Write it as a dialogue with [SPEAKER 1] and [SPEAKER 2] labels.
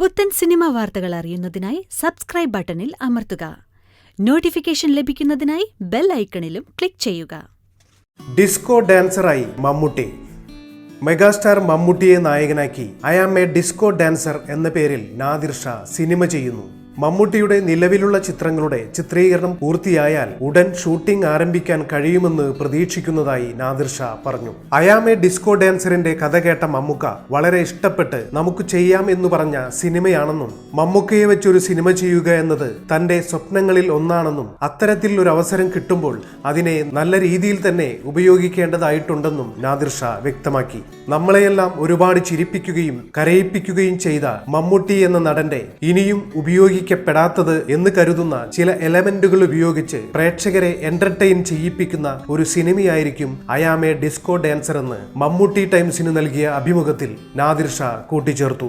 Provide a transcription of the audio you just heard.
[SPEAKER 1] പുത്തൻ സിനിമ വാർത്തകൾ അറിയുന്നതിനായി സബ്സ്ക്രൈബ് ബട്ടണിൽ അമർത്തുക. നോട്ടിഫിക്കേഷൻ ലഭിക്കുന്നതിനായി ബെൽ ഐക്കണിലും ക്ലിക്ക് ചെയ്യുക.
[SPEAKER 2] ഡിസ്കോ ഡാൻസറായി മമ്മൂട്ടി. മെഗാസ്റ്റാർ മമ്മൂട്ടിയെ നായകനാക്കി. I am a disco dancer എന്ന പേരിൽ നാദിർ ഷാ സിനിമ ചെയ്യുന്നു. മമ്മൂട്ടിയുടെ നിലവിലുള്ള ചിത്രങ്ങളുടെ ചിത്രീകരണം പൂർത്തിയായാൽ ഉടൻ ഷൂട്ടിംഗ് ആരംഭിക്കാൻ കഴിയുമെന്ന് പ്രതീക്ഷിക്കുന്നതായി നാദിർ ഷാ പറഞ്ഞു. അയാമെ ഡിസ്കോ ഡാൻസറിന്റെ കഥ കേട്ട മമ്മൂക്ക വളരെ ഇഷ്ടപ്പെട്ട് നമുക്ക് ചെയ്യാം എന്ന് പറഞ്ഞ സിനിമയാണെന്നും മമ്മൂക്കയെ വെച്ചൊരു സിനിമ ചെയ്യുക എന്നത് തന്റെ സ്വപ്നങ്ങളിൽ ഒന്നാണെന്നും അത്തരത്തിൽ ഒരു അവസരം കിട്ടുമ്പോൾ അതിനെ നല്ല രീതിയിൽ തന്നെ ഉപയോഗിക്കേണ്ടതായിട്ടുണ്ടെന്നും നാദിർ ഷാ വ്യക്തമാക്കി. നമ്മളെയെല്ലാം ഒരുപാട് ചിരിപ്പിക്കുകയും കരയിപ്പിക്കുകയും ചെയ്ത മമ്മൂട്ടി എന്ന നടന്റെ ഇനിയും ഉപയോഗിക്കപ്പെടാത്തത് എന്ന് കരുതുന്ന ചില എലമെന്റുകൾ ഉപയോഗിച്ച് പ്രേക്ഷകരെ എന്റർടൈൻ ചെയ്യിപ്പിക്കുന്ന ഒരു സിനിമയായിരിക്കും അയാമെ ഡിസ്കോ ഡാൻസർ എന്ന് മമ്മൂട്ടി ടൈംസിന് നൽകിയ അഭിമുഖത്തിൽ നാദിർ ഷാ കൂട്ടിച്ചേർത്തു.